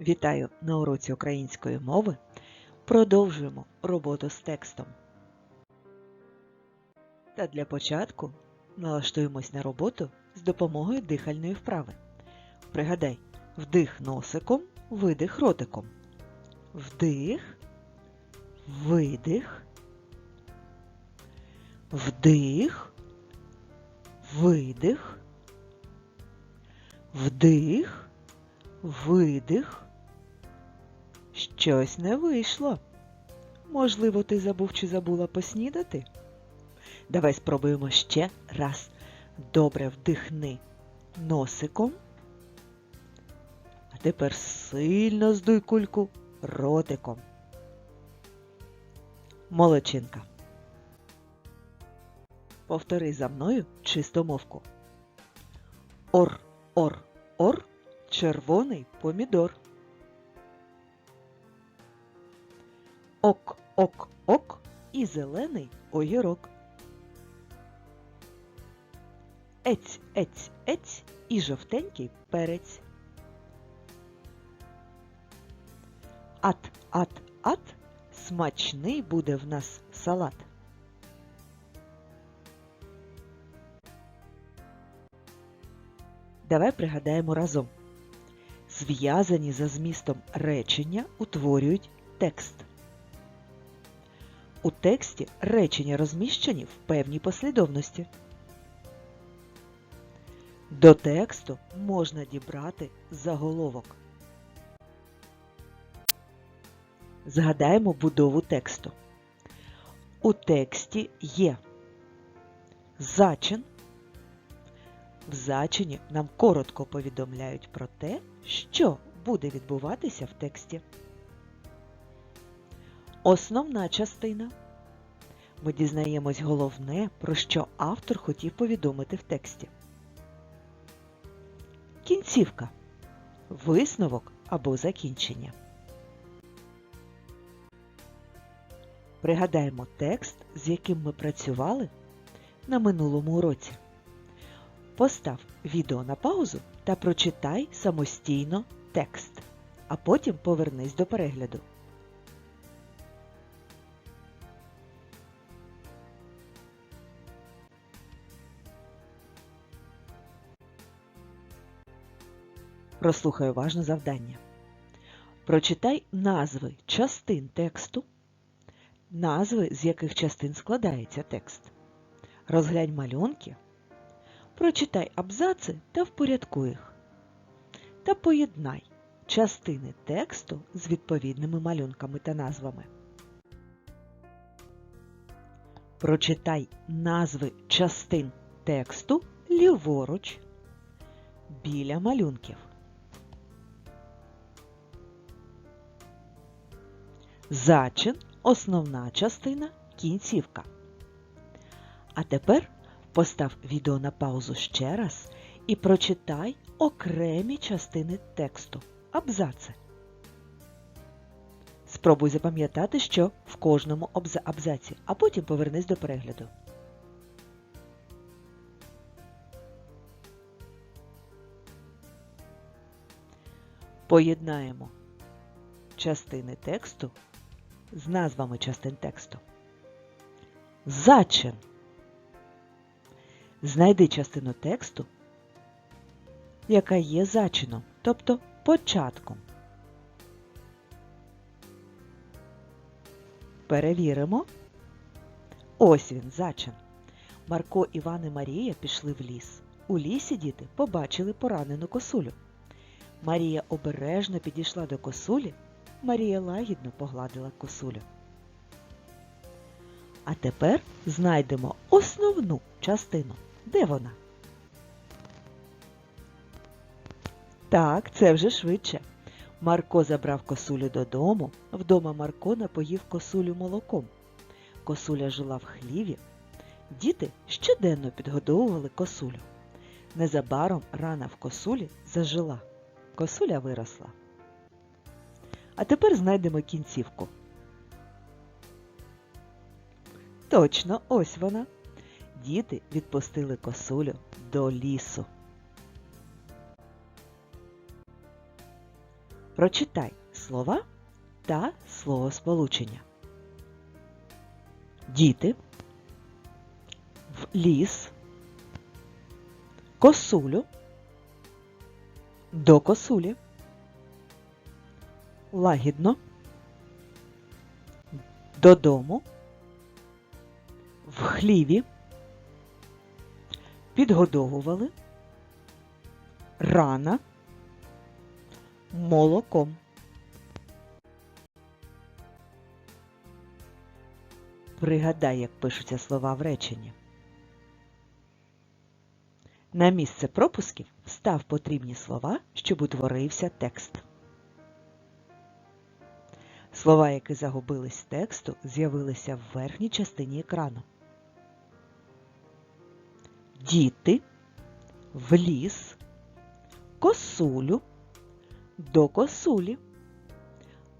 Вітаю на уроці української мови. Продовжуємо роботу з текстом. Та для початку налаштуємось на роботу з допомогою дихальної вправи. Пригадай, вдих носиком, видих ротиком. Вдих, видих, вдих, видих, вдих, видих. Щось не вийшло. Можливо, ти забув чи забула поснідати? Давай спробуємо ще раз. Добре вдихни носиком. А тепер сильно здуй кульку ротиком. Молодчинка. Повтори за мною чистомовку. Ор, ор, ор, червоний помідор. Ок, ок, ок і зелений огірок. Ець, ець, ець і жовтенький перець. Ат, ат, ат, смачний буде в нас салат. Давай пригадаємо разом. Зв'язані за змістом речення утворюють текст. У тексті речення розміщені в певній послідовності. До тексту можна дібрати заголовок. Згадаємо будову тексту. У тексті є зачин. В зачині нам коротко повідомляють про те, що буде відбуватися в тексті. Основна частина. Ми дізнаємось головне, про що автор хотів повідомити в тексті. Кінцівка. Висновок або закінчення. Пригадаємо текст, з яким ми працювали на минулому уроці. Постав відео на паузу та прочитай самостійно текст, а потім повернись до перегляду. Прослухай уважно завдання. Прочитай назви частин тексту, назви, з яких частин складається текст. Розглянь малюнки. Прочитай абзаци та впорядкуй їх. Та поєднай частини тексту з відповідними малюнками та назвами. Прочитай назви частин тексту ліворуч біля малюнків. Зачин основна частина кінцівка. А тепер постав відео на паузу ще раз і прочитай окремі частини тексту абзаци. Спробуй запам'ятати, що в кожному абзаці, а потім повернись до перегляду. Поєднаємо частини тексту з назвами частин тексту. Зачин. Знайди частину тексту, яка є зачином, тобто початком. Перевіримо. Ось він, зачин. Марко, Іван і Марія пішли в ліс. У лісі діти побачили поранену косулю. Марія обережно підійшла до косулі. Марія лагідно погладила косулю. А тепер знайдемо основну частину. Де вона? Так, це вже швидше. Марко забрав косулю додому. Вдома Марко напоїв косулю молоком. Косуля жила в хліві. Діти щоденно підгодовували косулю. Незабаром рана в косулі зажила. Косуля виросла. А тепер знайдемо кінцівку. Точно, ось вона. Діти відпустили косулю до лісу. Прочитай слова та словосполучення. Діти, в ліс, косулю, до косулі, лагідно, додому, в хліві, підгодовували, рана, молоком. Пригадай, як пишуться слова в реченні. На місце пропусків встав потрібні слова, щоб утворився текст. Слова, які загубились з тексту, з'явилися в верхній частині екрану. Діти, в ліс, косулю, до косулі,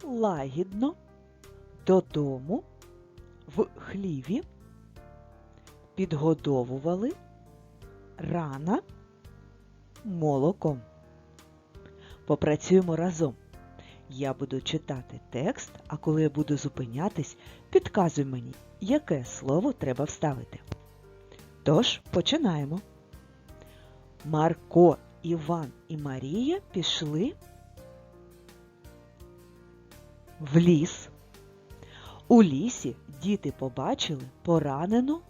лагідно, додому, в хліві, підгодовували, рана, молоком. Попрацюємо разом. Я буду читати текст, а коли я буду зупинятись, підказуй мені, яке слово треба вставити. Тож, починаємо. Марко, Іван і Марія пішли в ліс. У лісі діти побачили поранену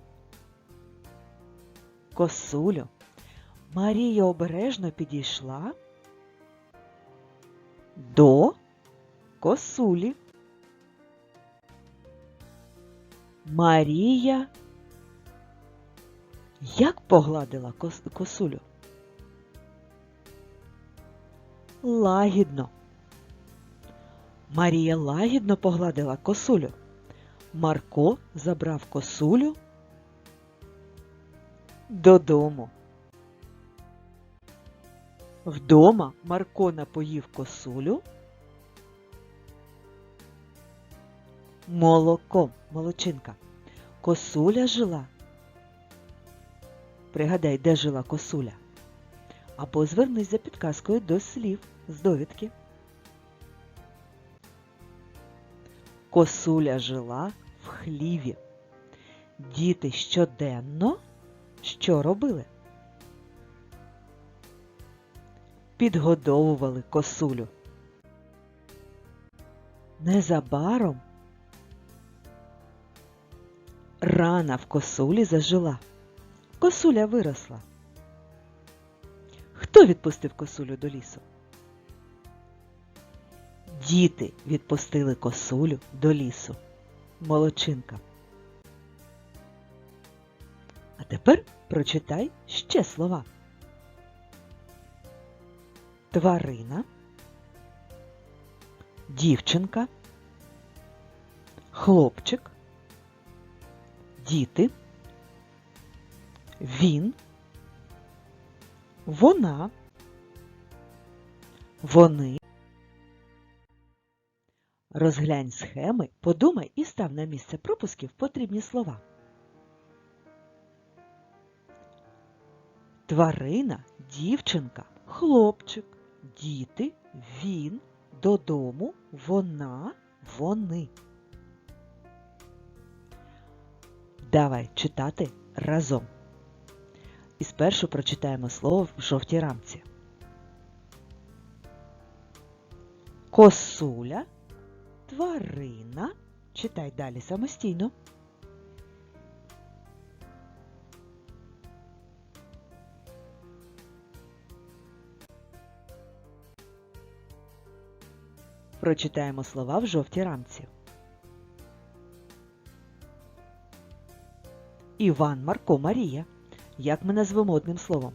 косулю. Марія обережно підійшла до косулі. Марія як погладила кос- косулю? Лагідно. Марія лагідно погладила косулю. Марко забрав косулю додому. Вдома Марко напоїв косулю молоком, молочинка. Косуля жила. Пригадай, де жила косуля. Або звернись за підказкою до слів з довідки. Косуля жила в хліві. Діти щоденно що робили? Підгодовували косулю. Незабаром рана в косулі зажила. Косуля виросла. Хто відпустив косулю до лісу? Діти відпустили косулю до лісу. Молодчинка. А тепер прочитай ще слова. Тварина, дівчинка, хлопчик, діти, він, вона, вони. Розглянь схеми, подумай і став на місце пропусків потрібні слова. Тварина, дівчинка, хлопчик, діти, він, додому, вона, вони. Давай читати разом. І спершу прочитаємо слово в жовтій рамці. Косуля, тварина. Читай далі самостійно. Прочитаємо слова в жовтій рамці. Іван, Марко, Марія. Як ми назвемо одним словом?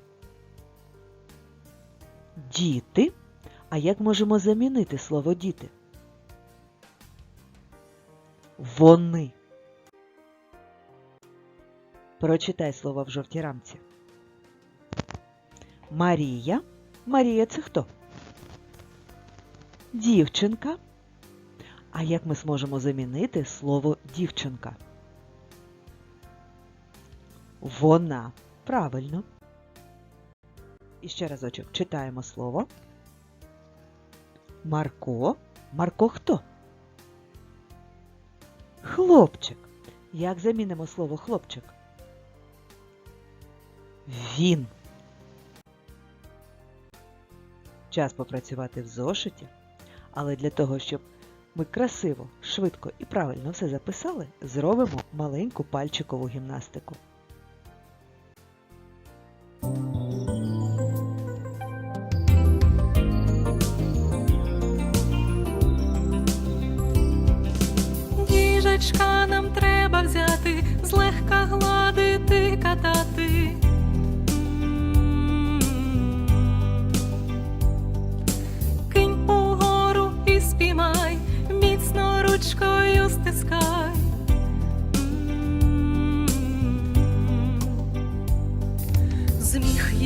Діти. А як можемо замінити слово діти? Вони. Прочитай слово в жовтій рамці. Марія. Марія це хто? Дівчинка. А як ми зможемо замінити слово дівчинка? Вона. Правильно. І ще разочок читаємо слово. Марко. Марко хто? Хлопчик. Як замінимо слово хлопчик? Він. Час попрацювати в зошиті, але для того, щоб ми красиво, швидко і правильно все записали, зробимо маленьку пальчикову гімнастику.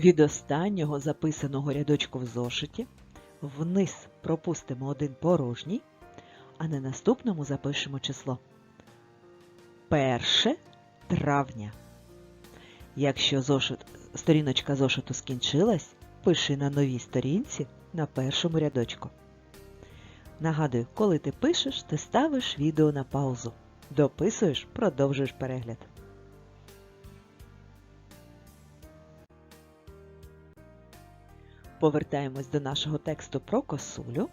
Від останнього записаного рядочку в зошиті вниз пропустимо один порожній, а на наступному запишемо число. 1 травня. Якщо зошит, сторіночка зошиту скінчилась, пиши на новій сторінці на першому рядочку. Нагадую, коли ти пишеш, ти ставиш відео на паузу. Дописуєш, продовжуєш перегляд. Повертаємось до нашого тексту про косулю.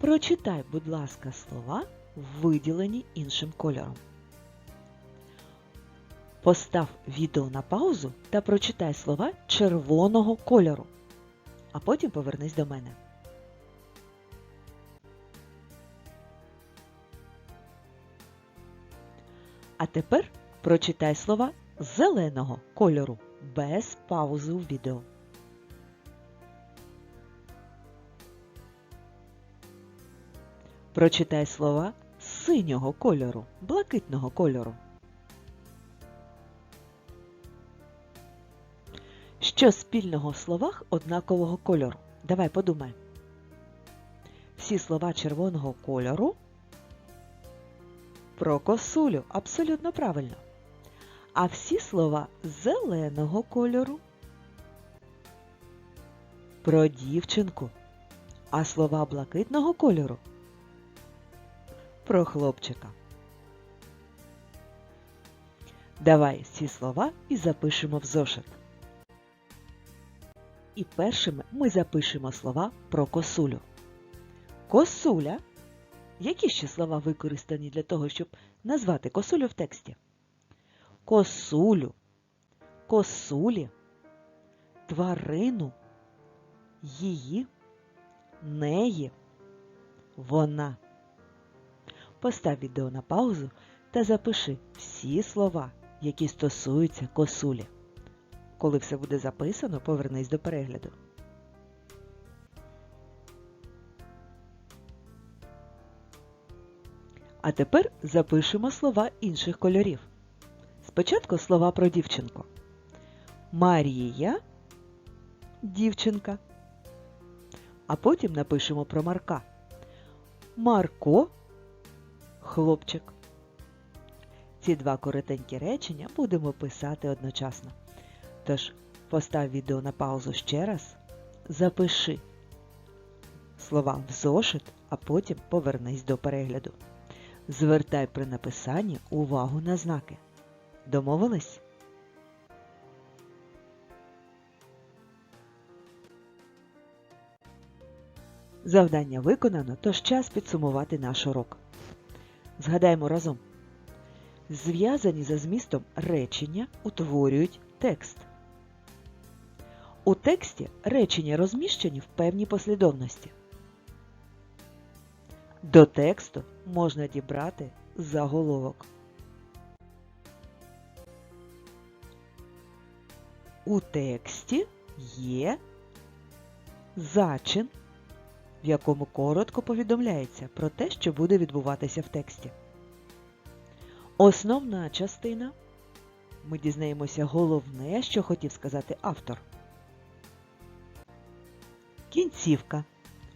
Прочитай, будь ласка, слова, виділені іншим кольором. Постав відео на паузу та прочитай слова червоного кольору, а потім повернись до мене. А тепер прочитай слова зеленого кольору без паузи у відео. Прочитай слова синього кольору, блакитного кольору. Що спільного в словах однакового кольору? Давай подумай. Всі слова червоного кольору про косулю абсолютно правильно. А всі слова зеленого кольору про дівчинку. А слова блакитного кольору про хлопчика. Давай ці слова і запишемо в зошит. І першими ми запишемо слова про косулю. Косуля. Які ще слова використані для того, щоб назвати косулю в тексті? Косулю, косулі, тварину, її, неї, вона. Постав відео на паузу та запиши всі слова, які стосуються косулі. Коли все буде записано, повернись до перегляду. А тепер запишемо слова інших кольорів. Спочатку слова про дівчинку. Марія дівчинка. А потім напишемо про Марка. Марко хлопчик. Ці два коротенькі речення будемо писати одночасно. Тож постав відео на паузу ще раз, запиши слова в зошит, а потім повернись до перегляду. Звертай при написанні увагу на знаки. Домовились? Завдання виконано, тож час підсумувати наш урок. Згадаємо разом. Зв'язані за змістом речення утворюють текст. У тексті речення розміщені в певній послідовності. До тексту можна дібрати заголовок. У тексті є зачин, в якому коротко повідомляється про те, що буде відбуватися в тексті. Основна частина ми дізнаємося головне, що хотів сказати автор. Кінцівка,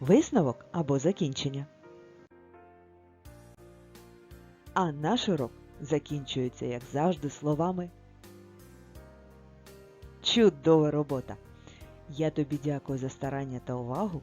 висновок або закінчення. А наш урок закінчується, як завжди, словами. Чудова робота! Я тобі дякую за старання та увагу.